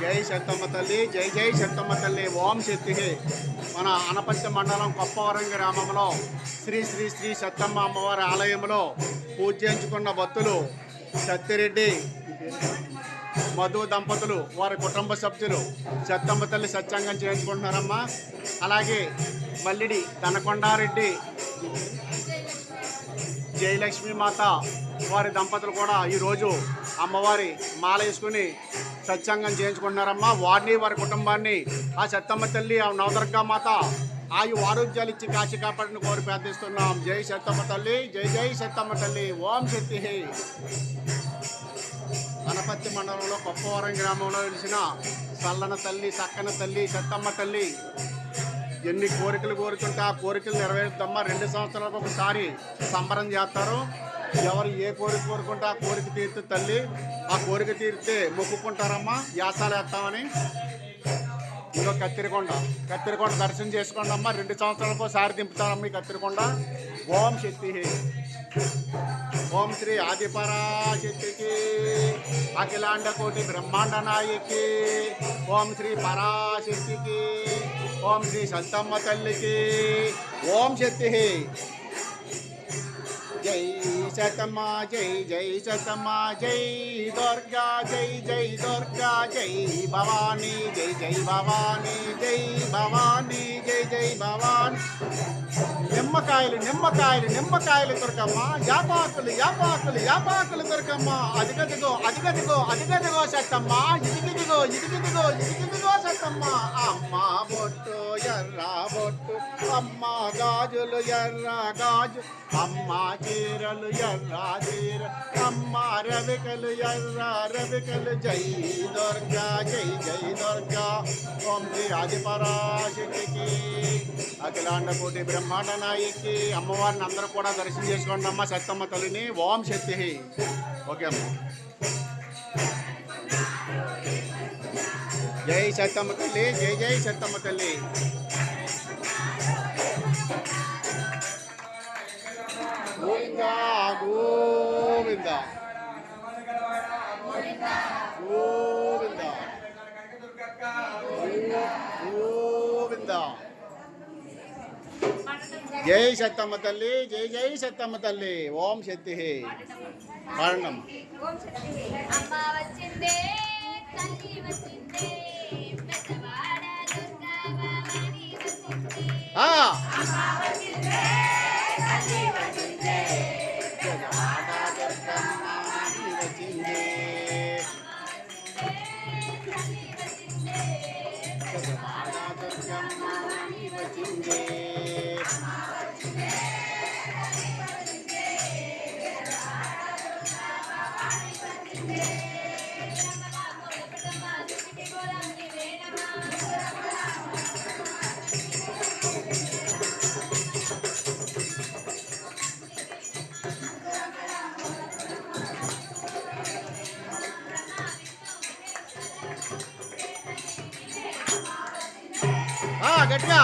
జై సత్తమ్మ తల్లి జై జై సత్తమ్మ తల్లి. ఓం శక్తి మన అనపత్తి మండలం కొప్పవరం గ్రామంలో శ్రీ శ్రీ శ్రీ సత్తమ్మ అమ్మవారి ఆలయంలో పూజ చేయించుకున్న భక్తులు సత్తిరెడ్డి మధు దంపతులు వారి కుటుంబ సభ్యులు సత్తమ్మ తల్లి సత్యంగం చేయించుకుంటున్నారమ్మా. అలాగే మల్లిడి దనకొండారెడ్డి జయలక్ష్మి మాత వారి దంపతులు కూడా ఈరోజు అమ్మవారి మాల వేసుకుని సత్సంగం చేయించుకుంటున్నారమ్మా. వారిని వారి కుటుంబాన్ని. ఆ సత్తమ్మ తల్లి ఆ నవదుర్గా మాత ఆయు ఆరోగ్యాలు ఇచ్చి కాచి కాపాడిని కోరి ప్రార్థిస్తున్నాం. జై సత్తమ్మ తల్లి జై జై సత్తమ్మ తల్లి. ఓం శక్తి. గణపతి మండలంలో కొప్పవరం గ్రామంలో వెలిసిన చల్లన తల్లి చక్కన తల్లి సత్తమ్మ తల్లి. ఎన్ని కోరికలు కోరుతుంటే ఆ కోరికలు నెరవేరుద్దమ్మా. రెండు సంవత్సరాలకు ఒకసారి సంబరం చేస్తారు. ఎవరు ఏ కోరిక కోరుకుంటే ఆ కోరిక తీర్చు తల్లి. ఆ కోరిక తీరితే మొక్కుకుంటారమ్మా. యాసాలు వేస్తామని. ఇంకో కత్తిరికొండ. కత్తిరికొండ దర్శనం చేసుకోండి అమ్మా రెండు సంవత్సరాలకు ఒకసారి దింపుతారమ్మా ఈ కత్తిరికొండ. ఓం శక్తి. ఓం శ్రీ ఆదిపరాశక్తికి అఖిలాండ కోటి బ్రహ్మాండ నాయకి. ఓం శ్రీ పరాశక్తికి ఓం శ్రీ సంతమ్మ తల్లికి. ఓం శక్తి. జై. శతమా జై జై శతమా జై దుర్గా జై జై దుర్గా జై భవానీ జై జై భవానీ జై భవానీ జై జై భవానీ. నిమ్మకాయలు నిమ్మకాయలు నిమ్మకాయలు దొరకమ్మా యాపాకులు యాపాకులు యాపాకులు దొరకమ్మా అదిగదిగో అదిగదిగో అదిగదిగో సత్తమ్మా ఇదిగిదిగో ఇదిగిదిగో ఇదిగిదిగో సత్తమ్మా అమ్మ బొట్టు ఎర్రా బొట్టు. అమ్మ గాజులు ఎర్ర గాజు అమ్మ చీరలు ఎర్ర చీర అమ్మ రవికలు ఎర్ర రవికలు. జై దుర్గా జై జై దుర్గా. ఓం శ్రీ ఆదిపరాశక్తికి అఖిలాండ కోటి బ్రహ్మాండ నాయకి. అమ్మవారిని అందరూ కూడా దర్శనం చేసుకోండి అమ్మ సత్తమ్మ తల్లిని. ఓం శక్తి. ఓకే అమ్మ. జై సత్తమ్మ తల్లి జై జై సత్తమ్మ తల్లి. గోవింద గోవింద. గోవింద. గోవింద. జై సత్తమ్మ తల్లి జై జై సత్తమ్మ తల్లి. ఓం శక్తి. మరణం అమ్మ వచ్చిందే తల్లి వచ్చిందే. గట్టిగా.